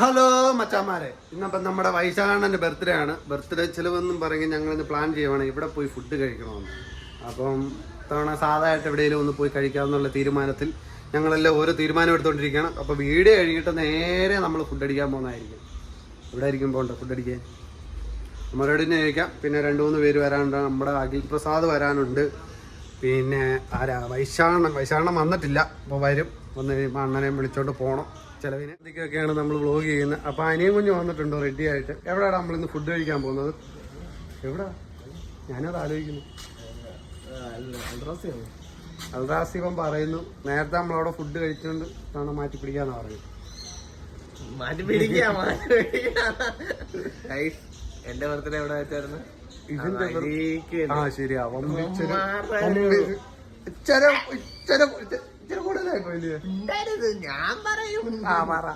Hello മച്ചാമാരെ ഇന്നപ്പം നമ്മുടെ വൈശാഖണ്ണന്റെ birthday ആണ്. ബർത്ത്ഡേ ചിലവെന്നും പറഞ്ഞ് ഞങ്ങളിന്ന് പ്ലാൻ ചെയ്യുവാണ്. ഇവിടെ പോയി ഫുഡ് കഴിക്കണമെന്ന്. അപ്പം തവണ സാധാരണ എവിടെയെങ്കിലും ഒന്ന് പോയി കഴിക്കാമെന്നുള്ള തീരുമാനത്തിൽ ഞങ്ങളെല്ലാം ഓരോ തീരുമാനം എടുത്തുകൊണ്ടിരിക്കുകയാണ് അപ്പോൾ വീഡിയോ കഴിഞ്ഞിട്ട് നേരെ നമ്മൾ ഫുഡ് അടിക്കാൻ പോകുന്നതായിരിക്കും. ഇവിടെ ആയിരിക്കും പോകണ്ട ഫുഡ് അടിക്കാൻ. നമ്മളോട് തന്നെ ചോദിക്കാം. പിന്നെ രണ്ട് മൂന്ന് പേര് വരാനുണ്ട്. നമ്മുടെ അഖിൽ പ്രസാദ് വരാനുണ്ട്. പിന്നെ ആരാ? വൈശാഖണ്ണൻ. വൈശാഖണ്ണൻ വന്നിട്ടില്ല. അപ്പോൾ വരും. വന്ന് കഴിയുമ്പോൾ അണ്ണനെ വിളിച്ചോണ്ട് പോകണം ചിലവിന്. ഇതൊക്കെയാണ് നമ്മൾ വ്ലോഗ് ചെയ്യുന്നത് അപ്പോൾ അനിയും കുഞ്ഞ് വന്നിട്ടുണ്ടോ റെഡി ആയിട്ട്? എവിടെയാണ് നമ്മളിന്ന് ഫുഡ് കഴിക്കാൻ പോകുന്നത്? എവിടാ? ഞാനത് ആലോചിക്കുന്നു. അൽറാസിവൻ പറയുന്നു നേരത്തെ നമ്മളവിടെ ഫുഡ് കഴിച്ചുകൊണ്ട് തവണ മാറ്റി പിടിക്കാന്ന് പറയുന്നത് മാറ്റി പിടിക്കാം എന്റെ ബർത്ത്ഡേ എവിടെ വെച്ചായിരുന്നു? ഇതിന്റെ ആ, ശരിയാ. ഇച്ചര ഇച്ചിരി ഇച്ചിരി ഇച്ചിരി കൂടുതലായി പോയില്ലേ ഉണ്ടായിരുന്നത് ഞാൻ പറയും. ആ പറ.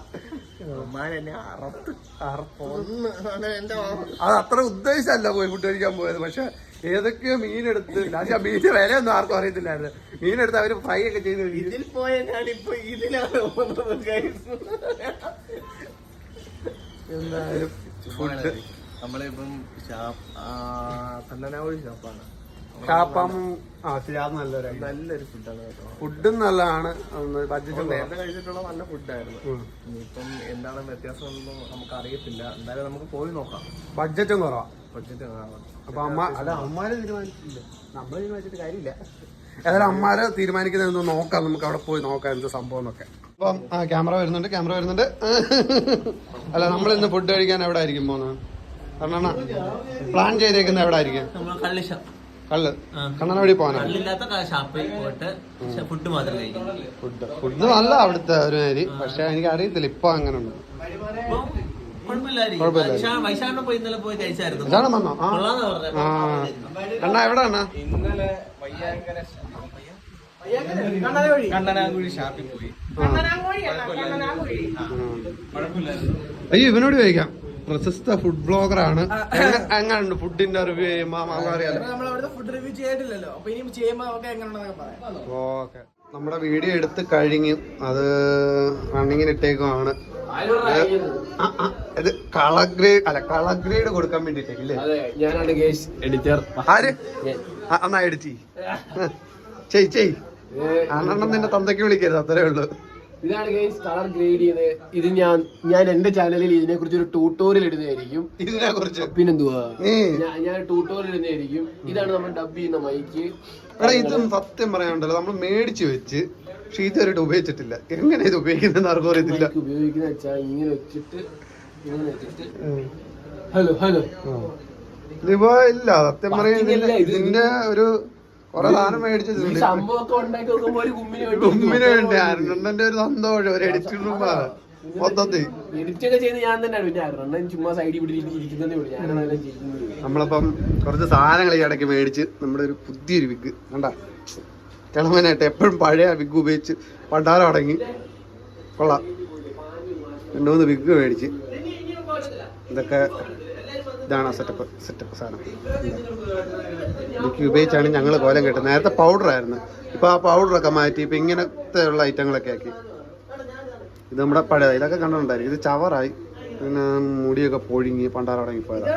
അത്. അത്ര ഉദ്ദേശമല്ല പോയി ഫുഡ് കഴിക്കാൻ പോയത്. പക്ഷെ ഏതൊക്കെയോ മീനെടുത്ത് ലാസ്റ്റ് ആ മീനിന്റെ വിലയൊന്നും ആർക്കും അറിയത്തില്ലായിരുന്നു. മീനെടുത്ത് അവർ ഫ്രൈ ഒക്കെ ചെയ്ത്. ഇതിൽ പോയ ഞാനിപ്പോ ഇതിലാണ്. എന്തായാലും ഫുഡ്. നമ്മളിപ്പം ഷാപ്പ് കണ്ണനാവൂർ ഷാപ്പാണ് കാപ്പം. ആ അത് നല്ലൊരു നല്ലൊരു ഫുഡാണ് കേട്ടോ. ഫുഡും നല്ലതാണ്. ബഡ്ജറ്റും നേരത്തെ കഴിച്ചിട്ടുള്ള നല്ല ഫുഡായിരുന്നു. ഇനിയിപ്പം എന്താണ് വ്യത്യാസം ഒന്നും നമുക്ക് അറിയത്തില്ല എന്തായാലും നമുക്ക് പോയി നോക്കാം. ബഡ്ജറ്റും കുറവാ. ബഡ്ജറ്റ് അപ്പൊ അമ്മ അല്ല അമ്മമാര് തീരുമാനിച്ചില്ല നമ്മൾ തീരുമാനിച്ചിട്ട് കാര്യമില്ല. ഏതായാലും അമ്മമാര് തീരുമാനിക്കുന്നത് നോക്കാം. നമുക്ക് അവിടെ പോയി നോക്കാം എന്ത് സംഭവം എന്നൊക്കെ. അപ്പം ആ ക്യാമറ വരുന്നുണ്ട് ക്യാമറ വരുന്നുണ്ട്. അല്ല നമ്മൾ ഇന്ന് ഫുഡ് കഴിക്കാൻ എവിടെ ആയിരിക്കും പോകുന്നത്? കണ്ണണ പ്ലാൻ ചെയ്തേക്കുന്ന എവിടെ ആയിരിക്കും? കള്ള്. കണ്ണന വഴി പോകാനാണ്. കള്ളില്ലാത്ത ഷാപ്പിൽ പോയിട്ട് ഫുഡ് മാത്രം കഴിക്കും. ഫുഡ്. ഫുഡ് നല്ല അവിടുത്തെ ഒരു മാതിരി. പക്ഷെ എനിക്ക് അറിയത്തില്ല ഇപ്പൊ അങ്ങനെ ഉണ്ട് അണ്ണാ എവിടെ അണ്ണാ അയ്യോ ഇവനോട് ചോദിക്കാം. പ്രശസ്ത ഫുഡ് ബ്ലോഗറാണ് ആണ്. എങ്ങനെയുണ്ട് ഫുഡിന്റെ റിവ്യൂ ചെയ്യുമ്പോ ഫുഡ് റിവ്യൂ ചെയ്തിട്ടില്ലല്ലോ. അപ്പൊ ഇനി ചെയ്യുമ്പോ നമുക്ക് എങ്ങനെയുണ്ടെന്നൊക്കെ പറയാം. ഓക്കെ. നമ്മുടെ വീഡിയോ എടുത്ത് കഴിഞ്ഞു അത് റണ്ണിങ്ങിന് ഇട്ടേക്കുമാണ് ആ, ആ, ഇത് കളർ ഗ്രേഡ് അല്ല കളർ ഗ്രേഡ് കൊടുക്കാൻ വേണ്ടിട്ടേക്കില്ലേ ഇല്ലേ? ഞാനാണ് ഗേസ് എഡിറ്റർ ആര്? എന്നാ എഡിറ്റ് ചെയ് ചെയ് അണ്ണെണ്ണം നിന്റെ തന്തയ്ക്ക് വിളിക്കരുത് അത്രേ ഉള്ളൂ. ഇതാണ് ഗൈസ് കളർ ഗ്രേഡ് ചെയ്ത് ഇത് ഞാൻ ഞാൻ എന്റെ ചാനലിൽ ഇതിനെ കുറിച്ച് ഒരു ട്യൂട്ടോറിയൽ ഇടുന്നതായിരിക്കും. ഇതിനെ കുറിച്ച് പിന്നെന്തുവാ ഞാൻ ട്യൂട്ടോറിയൽ ഇടുന്നതായിരിക്കും. ഇതാണ് നമ്മൾ ഡബ് ചെയ്യുന്ന മൈക്ക് എടാ ഇത് സത്യം പറയാനുണ്ടല്ലോ. നമ്മൾ മേടിച്ചു വെച്ച് പക്ഷെ ഇതുവരെയായിട്ട് ഉപയോഗിച്ചിട്ടില്ല. എങ്ങനെ ഇത് ഉപയോഗിക്കുന്ന ആർക്കും അറിയത്തില്ല. ഉപയോഗിക്കുന്ന വെച്ചാൽ ഇങ്ങനെ വെച്ചിട്ട് ഇങ്ങനെ വെച്ചിട്ട്. ഹലോ ഹലോ ഇല്ല. സത്യം പറയുന്നില്ല പറ്റുന്നില്ല, ഇതിന്റെ ഒരു കൊറേ സാധനം ഗുമ്മിന് വേണ്ടി അരുണന്റെ ഒരു സന്തോഷം ഒരു എഡിറ്റിംഗ് മൊത്തത്തിൽ. നമ്മളിപ്പം കുറച്ച് സാധനങ്ങൾ ഈ ഇടയ്ക്ക് മേടിച്ച് നമ്മുടെ ഒരു പുതിയൊരു വിഗ്. കണ്ട? കിളവനായിട്ട് എപ്പോഴും പഴയ വിഗ് ഉപയോഗിച്ച് പണ്ടാരം അടങ്ങി. കൊള്ളാം. രണ്ടു മൂന്ന് വിഗ് മേടിച്ച്. ഇതൊക്കെ ഇതാണ് സെറ്റപ്പ് സെറ്റപ്പ് സാധനം. ഇതൊക്കെ ഉപയോഗിച്ചാണ് ഞങ്ങൾ കോലം കെട്ടുന്നത്. നേരത്തെ പൗഡറായിരുന്നു ഇപ്പൊ ആ പൗഡറൊക്കെ മാറ്റി ഇപ്പം ഇങ്ങനത്തെ ഉള്ള ഐറ്റങ്ങളൊക്കെ ആക്കി. ഇത് നമ്മുടെ പഴയ ഇതൊക്കെ കണ്ടിട്ടുണ്ടായിരിക്കും. ഇത് ചവറായി. പിന്നെ മുടിയൊക്കെ പൊഴുങ്ങി പണ്ടാറ അടങ്ങിപ്പോയതാണ്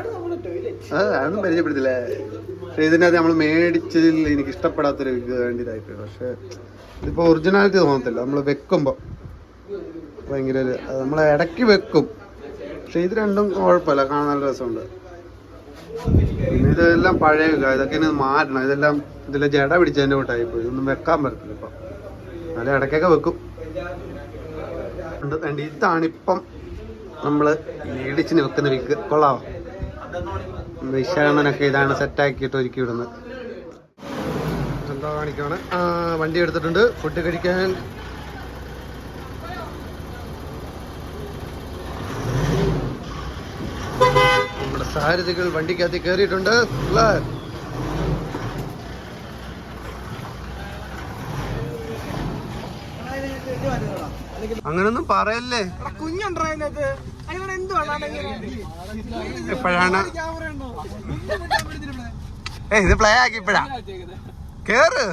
ആ, അതൊന്നും പരിചയപ്പെടുത്തില്ലേ. പക്ഷെ ഇതിനകത്ത് നമ്മൾ മേടിച്ചതിൽ എനിക്ക് ഇഷ്ടപ്പെടാത്തൊരു വേണ്ടിയതായിട്ട് പക്ഷെ ഇതിപ്പോൾ ഒറിജിനാലിറ്റി തോന്നത്തില്ല. നമ്മൾ വെക്കുമ്പോൾ ഭയങ്കര ഒരു നമ്മൾ ഇടയ്ക്ക് വെക്കും. പക്ഷെ ഇത് രണ്ടും കുഴപ്പമില്ല. കാണാൻ നല്ല രസമുണ്ട്. പിന്നെ ഇതെല്ലാം പഴയ ഇതൊക്കെ ഇനി മാറ്റണം. ഇതെല്ലാം ഇതിലെ ജട പിടിച്ചതിന്റെ കൂട്ടായിപ്പോയി ഇതൊന്നും വെക്കാൻ പറ്റില്ല ഇപ്പം. നല്ല ഇടയ്ക്കൊക്കെ വെക്കും. ഇതാണിപ്പം നമ്മൾ ഇടിച്ചിന് വെക്കുന്ന വിക്ക്. കൊള്ളാവോ വിശാണനൊക്കെ ഇതാണ് സെറ്റാക്കിയിട്ട് ഒരുക്കി വിടുന്നത്. എന്താ കാണിക്കാണ് വണ്ടി എടുത്തിട്ടുണ്ട്. ഫുഡ് കഴിക്കാൻ സാരഥികൾ വണ്ടിക്കകത്ത് കയറിയിട്ടുണ്ട്. അങ്ങനൊന്നും പറയല്ലേ? എപ്പോഴാണ്? ഏ ഇത് പ്ലേ ആക്കി ഇപ്പഴാ. കേറ്.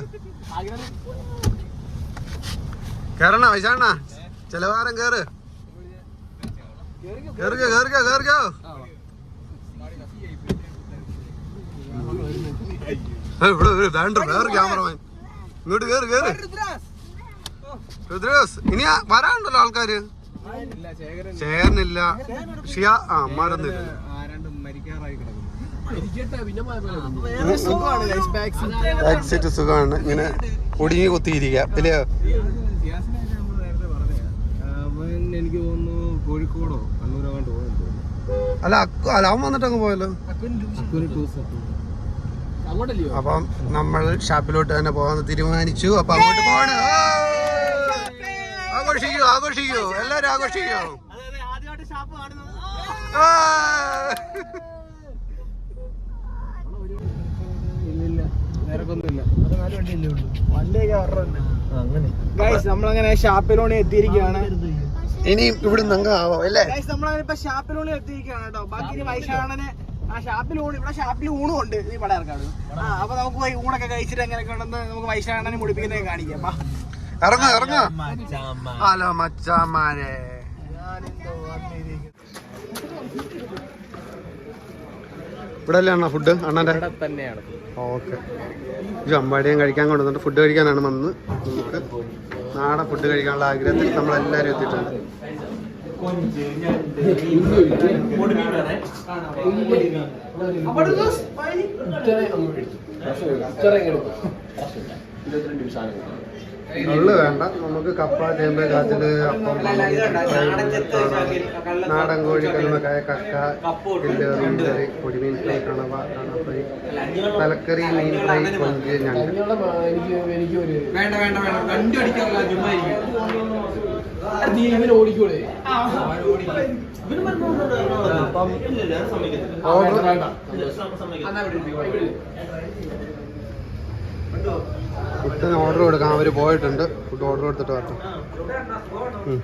കേറണ വൈശാണ? ചെലവാരം കേറ്. കേറുക കേറുക കേറിക്കോ. വേണ്ട വേറെ ക്യാമറമാൻ. ഇങ്ങോട്ട് കേറ് കേറ്. രുദ്രസ് ഇനി വരാനുണ്ടല്ലോ ആൾക്കാര്? ചേർന്നില്ല ഷിയ ആ സീറ്റ് സുഖമാണ് ഇങ്ങനെ ഒടുങ്ങി കുത്തിയിരിക്കാം. ഇല്ലയോ എനിക്ക് തോന്നുന്നു കോഴിക്കോടോ അല്ല അവൻ വന്നിട്ട് അങ്ങ് പോയല്ലോ അപ്പം നമ്മൾ ഷാപ്പിലോട്ട് തന്നെ പോകാൻ തീരുമാനിച്ചു. അപ്പൊ അങ്ങോട്ട് പോകണം! ആഘോഷിക്കൂ ആഘോഷിക്കൂ. എല്ലാരും ആഘോഷിക്കൂ. നമ്മളങ്ങനെ ഷാപ്പിലോണി എത്തിയിരിക്കുകയാണ്. ഇനി ഇവിടുന്ന് അങ്ങ് ആവാം അല്ലേ? നമ്മളങ്ങനെ ഇപ്പൊ ഷാപ്പിലോണി എത്തിയിരിക്കുകയാണ് കേട്ടോ. ബാക്കി വൈശാണന് ആ ഷാപ്പിൽ ഊണ് ഇവിടെ ഷാപ്പിൽ ഊണും ഉണ്ട്. ഈ പടയർക്കാട് ആ അപ്പൊ നമുക്ക് പോയി ഊണൊക്കെ കഴിച്ചിട്ട് എങ്ങനെയൊക്കെ ഉണ്ടെന്ന് നമുക്ക് വൈശാണനെ മുടിപ്പിക്കുന്നത് കാണിക്കാം. ഇറങ്ങ ഇറങ്ങ. ഹലോ മച്ചാമാരെ. ഇവിടെ അല്ലേ അണ്ണാ ഫുഡ് അണ്ണന്റെ? തന്നെയാണ്. ഓക്കെ. അമ്പാടിയും കഴിക്കാൻ കൊണ്ടുവന്നിട്ട് ഫുഡ് കഴിക്കാനാണ് വന്ന്. നമുക്ക് നാടൻ ഫുഡ് കഴിക്കാനുള്ള ആഗ്രഹത്തിൽ നമ്മളെല്ലാവരും എത്തിയിട്ടുണ്ട്. വേണ്ട നമുക്ക് കപ്പ ചേമ്പ കാച്ചിൽ അപ്പം നാടൻ കോഴി കല്ലുമക്കായ കക്ക കില്ല് മീൻകറി പൊടിമീൻ ഫ്രൈ കണവ കണ ഫ്രൈ തലക്കറി മീൻ ഫ്രൈ കൊഞ്ച് ഞങ്ങൾ വേണ്ട വേണ്ട വേണ്ട അടിക്കാനുള്ള ഓടിക്കൂടെ. ഫുഡിന് ഓർഡർ കൊടുക്കാം അവർ പോയിട്ടുണ്ട്. ഫുഡ് ഓർഡർ കൊടുത്തിട്ട് വരട്ടെ. ഉം.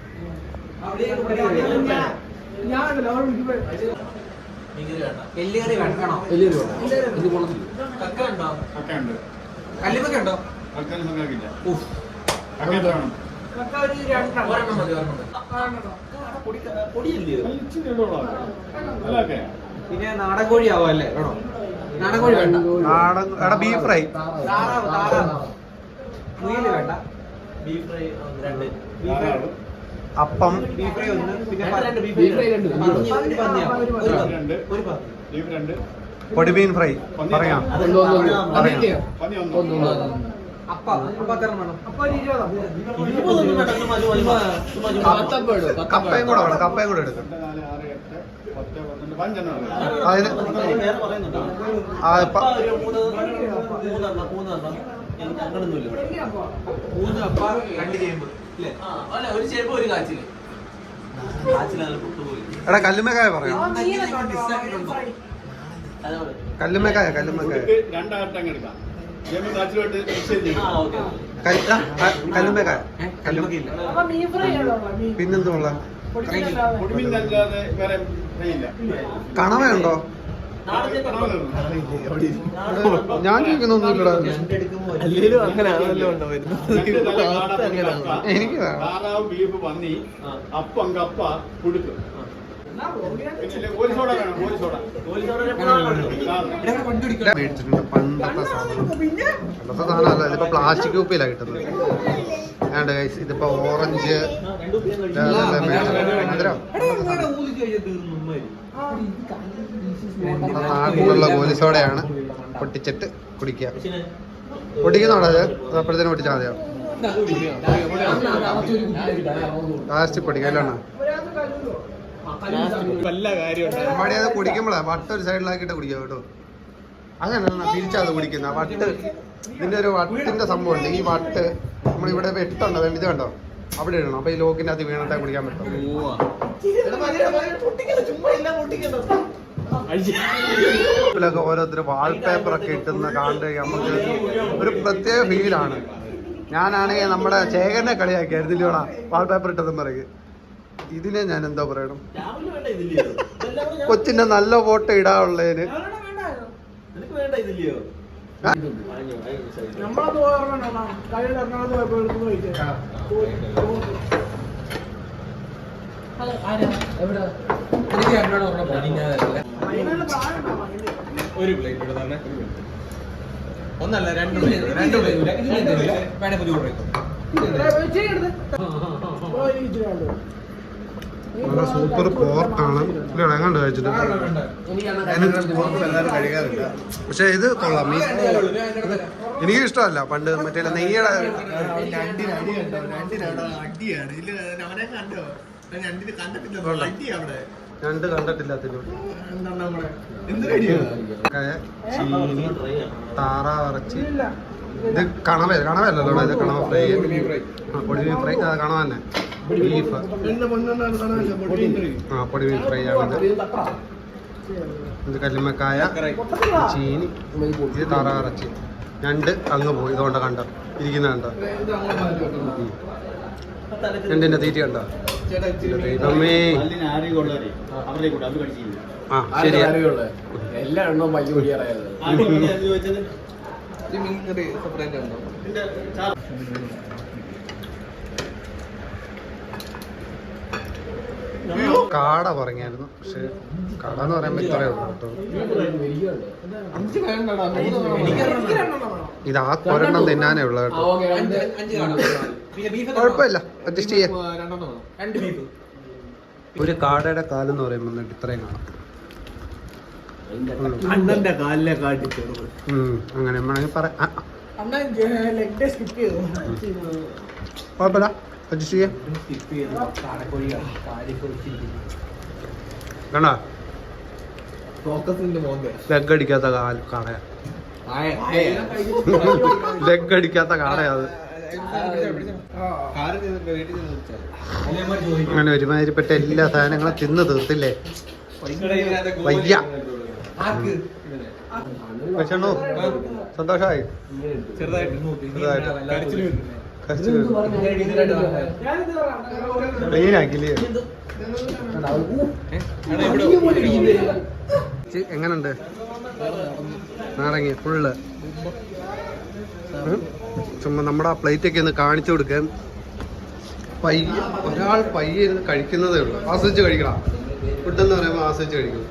വെക്കണോ. എല്ലുകറി വേണോ. കക്ക ഉണ്ടോ? കല്ലുമൊക്കെ ഉണ്ടോ കക്ക ഒരു പിന്നെ നാടൻ കോഴി ആവോ അല്ലേ? വേണോ? നാടൻ കോഴി വേണ്ട. നാടൻ എടാ ബീഫ് ഫ്രൈ താറാവ് താറാവ്. മുയൽ വേണ്ട. ബീഫ് ഫ്രൈ രണ്ട്. ബീഫ് അപ്പം. ബീഫ് ഫ്രൈ ഒന്ന് പിന്നെ ബീഫ് ഫ്രൈ. രണ്ട്. ഒരു പൊടിമീൻ ഫ്രൈ പറയാം. ഒന്ന് ഒന്ന് ഒന്ന് പറയാം. കപ്പയും കൂടെ വേണം കപ്പയും കൂടെ എടുക്കും. അതിന് എടാ കല്ലുമേക്കായ പറയാം. കല്ലുമേക്കായ കല്ലുമേക്കായ കല്ലുമ്മക്കായ. കല്ലുമ്മക്കായ രണ്ടായിട്ടങ്ങ് എടുക്കാം പിന്നെന്തുള്ള കണവയുണ്ടോ? ഞാൻ ചോദിക്കുന്നൊന്നുമില്ലടാ അല്ലേലും പൊടി കപ്പ, എനിക്ക് വേണം. താറാവ് ബീഫ് പന്നി അപ്പം കപ്പ പുഴുക്ക്. പണ്ടത്തെ സാധനം സാധനമല്ല ഇതിപ്പോ പ്ലാസ്റ്റിക് കുപ്പിയിലാണ് കിട്ടുന്നത് ഏതാണ്ട് ഗൈസ് ഇതിപ്പോ ഓറഞ്ച് നാട്ടിലുള്ള ഗോലിസോടയാണ് പൊട്ടിച്ചിട്ട് കുടിക്കുക. പൊട്ടിക്കുന്നോടാ അത്? അപ്പോഴത്തേനും പൊട്ടിച്ചാൽ മതിയോ? ലാസ്റ്റ് അല്ലാണ് വല്ല കാര്യമുണ്ട്. അമ്പാടി അത് കുടിക്കുമ്പോഴാ വട്ട് ഒരു സൈഡിലാക്കിട്ട് കുടിക്കുക കേട്ടോ. അങ്ങനെയാണ് തിരിച്ചത് കുടിക്കുന്ന. വട്ട്. ഇതിന്റെ ഒരു വട്ടിന്റെ സംഭവം ഉണ്ട് ഈ വട്ട് നമ്മളിവിടെ വെട്ടുണ്ടോ? ഇത് കണ്ടോ? അവിടെ ഇടണം? അപ്പൊ ഈ ലോക്കിന്റെ അത് വീണിട്ടാ കുടിക്കാൻ പറ്റും. ഇതിലൊക്കെ ഓരോരുത്തർ വാൾപേപ്പർ ഒക്കെ ഇട്ടുന്ന കാണ്ട് നമുക്ക് ഒരു പ്രത്യേക ഫീലാണ്. ഞാനാണെങ്കിൽ നമ്മുടെ ശേഖരനെ കളിയാക്കിയായിരുന്നു. ഇല്ലയോടാ വാൾപേപ്പർ ഇട്ടതും പറയും. ഇതിനെ ഞാൻ എന്താ പറയണം കൊച്ചിന്റെ നല്ല ഫോട്ടോ ഇടാനുള്ളതിന്? ഒരു പ്ലേറ്റ് ഇവിടെ തന്നെ ഒന്നല്ല രണ്ട് പ്ലേറ്റ് രണ്ട് പ്ലേറ്റ് വേണേ പുതിയ ഇച്ചിരി എടുത്ത്. ഓ, ഇനി ഇച്ചിരി ഉണ്ട്. നല്ല സൂപ്പർ പോർക്കാണ്. ഇളങ്ങാണ്ട് കഴിച്ചിട്ട്. പക്ഷെ ഇത് കൊള്ളാം. എനിക്ക് ഇഷ്ടമല്ല. പണ്ട് മറ്റേ നെയ്യുടെ രണ്ട് കണ്ടിട്ടില്ല ചീനി താറാവിറച്ചി ഇത് കണവ കണവല്ലല്ലോ ഇത് കണവ ഫ്രൈ. ഫ്രൈ. കണവന്നെ കണവ തന്നെ. ബീഫ് ആ. പൊടി. മീൻ ഫ്രൈ ആണിത് ഇത്. കല്ലുമ്മക്കായ ചീനി ഇത് താറാറച്ചി. രണ്ട് അങ്ങ് പോയി ഇതുകൊണ്ട് കണ്ടോ? ഇരിക്കുന്ന കണ്ട? രണ്ടിന്റെ തീറ്റ കണ്ടോ? ദൈവമേ. ആ ശരിയാ. എല്ലാ എണ്ണവും പയ്യ കുടിയാറായത് മീൻ കറി സെപ്പറേറ്റ് ഉണ്ടോ കാട പറഞ്ഞായിരുന്നു. പക്ഷെ കട എന്ന് പറയുമ്പോ ഇത്രയേ ഉള്ളൂ കേട്ടോ. ഇത് ആ ഒരെണ്ണം തിന്നാനേ ഉള്ളു കേട്ടോ. അഞ്ച് അഞ്ച് പിന്നെ ബീഫ് കുഴപ്പമില്ല. അഡ്ജസ്റ്റ് ചെയ്യാം. രണ്ടെണ്ണം രണ്ട് ബീഫ് ഒരു കാടയുടെ കാലെന്ന് പറയുമ്പോൾ എന്നിട്ട് ഇത്രയും കാണാം. അണ്ണന്റെ കാട്ടി ചെറുത്. അങ്ങനെ വേണമെങ്കിൽ പറയാം. കുഴപ്പമില്ല. അഡ്ജസ്റ്റ് ചെയ്യാം. കണ്ടോ? ലെഗ് അടിക്കാത്ത കാടയാ ലെഗ് അടിക്കാത്ത കാടയാ അത്. അങ്ങനെ ഒരുമാതിരിപ്പെട്ട എല്ലാ സാധനങ്ങളും തിന്ന് തീർത്തില്ലേ? വയ്യ. പക്ഷേണ്ടോ സന്തോഷമായി ചെറുതായിട്ട്. ക്ലീനാക്കില്ലേ എങ്ങനുണ്ട്? നാരങ്ങ ഫുള്ള്. ചുമ്മാ നമ്മുടെ ആ പ്ലേറ്റ് ഒക്കെ ഒന്ന് കാണിച്ചു കൊടുക്കാൻ. പയ്യ ഒരാൾ പയ്യെ ഇരുന്ന് കഴിക്കുന്നതേ ഉള്ളൂ. ആസ്വദിച്ച് കഴിക്കണം. ഫുഡ് എന്ന് പറയുമ്പോൾ ആസ്വദിച്ച് കഴിക്കണം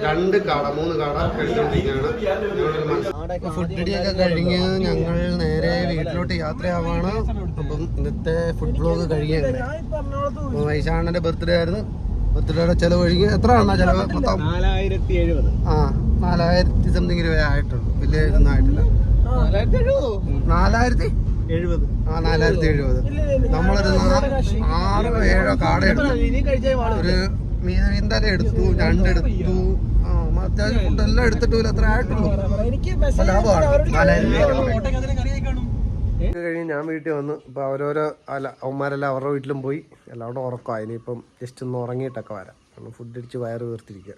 രണ്ട് കാട മൂന്ന് കാട കഴിച്ചുകൊണ്ടിരിക്കുകയാണ് ഫുഡ് ഇടിയൊക്കെ കഴിഞ്ഞ് ഞങ്ങൾ നേരെ വീട്ടിലോട്ട് യാത്രയാവാണ്. അപ്പം ഇന്നത്തെ ഫുഡ് ബ്ലോഗ് കഴിയാണ് വൈശാണന്റെ ബർത്ത്ഡേ ആയിരുന്നു. ബർത്ത്ഡേയുടെ ചെലവ് കഴിഞ്ഞ് എത്ര ആണോ ചെലവ് മൊത്തം? ആ നാലായിരത്തി സംതിങ് രൂപ ആയിട്ടുള്ളൂ. വലിയ ഇതൊന്നും ആയിട്ടില്ല. നാലായിരത്തി? എഴുപത്. ആ നാലായിരത്തി എഴുപത് നമ്മളൊരു ആറോ ഏഴോ കാട എടുത്തു. ഒരു മീൻ മീൻതല എടുത്തു ഞണ്ടെടുത്തു ആ അത്യാവശ്യം ഫുഡ് എല്ലാം എടുത്തിട്ട് പോലും അത്ര ആയിട്ടുള്ളൂ കഴിഞ്ഞ് ഞാൻ വീട്ടിൽ വന്നു ഇപ്പോൾ അവരോരോ അല്ല അവന്മാരെല്ലാം അവരുടെ വീട്ടിലും പോയി. എല്ലാവരും ഉറക്കമായി ഇനിയിപ്പം ജസ്റ്റ് ഒന്ന് ഉറങ്ങിയിട്ടൊക്കെ വരാം. കാരണം ഫുഡ് അടിച്ച് വയറ് വീർത്തിരിക്കുക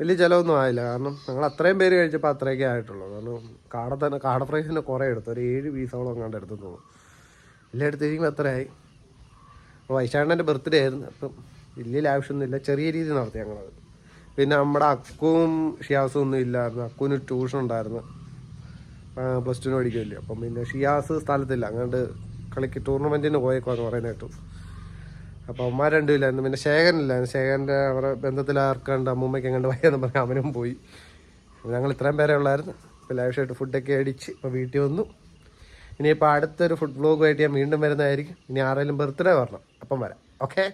വലിയ ചിലവൊന്നും ആയില്ല. കാരണം ഞങ്ങൾ അത്രയും പേര് കഴിച്ചപ്പോൾ അത്രയൊക്കെ ആയിട്ടുള്ളൂ. കാരണം കാട തന്നെ കാട ഫ്രൈസ് തന്നെ കുറേ എടുത്തു. ഒരു ഏഴ് പീസോളം അങ്ങാണ്ട് എടുത്തു തോന്നും എല്ലാം എടുത്തിരിക്കുമ്പോൾ എത്രയായി അപ്പോൾ ബർത്ത്ഡേ ആയിരുന്നു. അപ്പം വലിയ ലാവശ്യമൊന്നുമില്ല ചെറിയ രീതിയിൽ നടത്തി ഞങ്ങളത്. പിന്നെ നമ്മുടെ അക്കുവും ഷിയാസും ഒന്നും ഇല്ലായിരുന്നു. അക്കുവിന് ട്യൂഷൻ ഉണ്ടായിരുന്നു. പ്ലസ് ടുവിന് പഠിക്കുമല്ലോ അപ്പം പിന്നെ ഷിയാസ് സ്ഥലത്തില്ല. അങ്ങോട്ട് കളിക്ക് ടൂർണമെന്റിന് പോയേക്കുവാന്ന് പറയുന്നത് കേട്ടു. അപ്പോൾ അമ്മ രണ്ടും ഇല്ലായിരുന്നു. പിന്നെ ശേഖരനില്ലായിരുന്നു ശേഖരന്റെ അവരുടെ ബന്ധത്തിൽ ആർക്കണ്ട് അമ്മൂമ്മയ്ക്ക് എങ്ങാണ്ട് വയ്യെന്ന് പറഞ്ഞ് അവനും പോയി. ഞങ്ങൾ ഇത്രയും പേരെ ഉള്ളായിരുന്നു. ഇപ്പോൾ ലാവിഷായിട്ട് ഫുഡൊക്കെ അടിച്ച് ഇപ്പോൾ വീട്ടിൽ വന്നു. ഇനിയിപ്പോൾ അടുത്തൊരു ഫുഡ് ബ്ലോഗുമായിട്ട് ഞാൻ വീണ്ടും വരുന്നതായിരിക്കും. ഇനി ആരെങ്കിലും ബർത്ത്ഡേ വരണം. അപ്പം വരാം. ഓക്കെ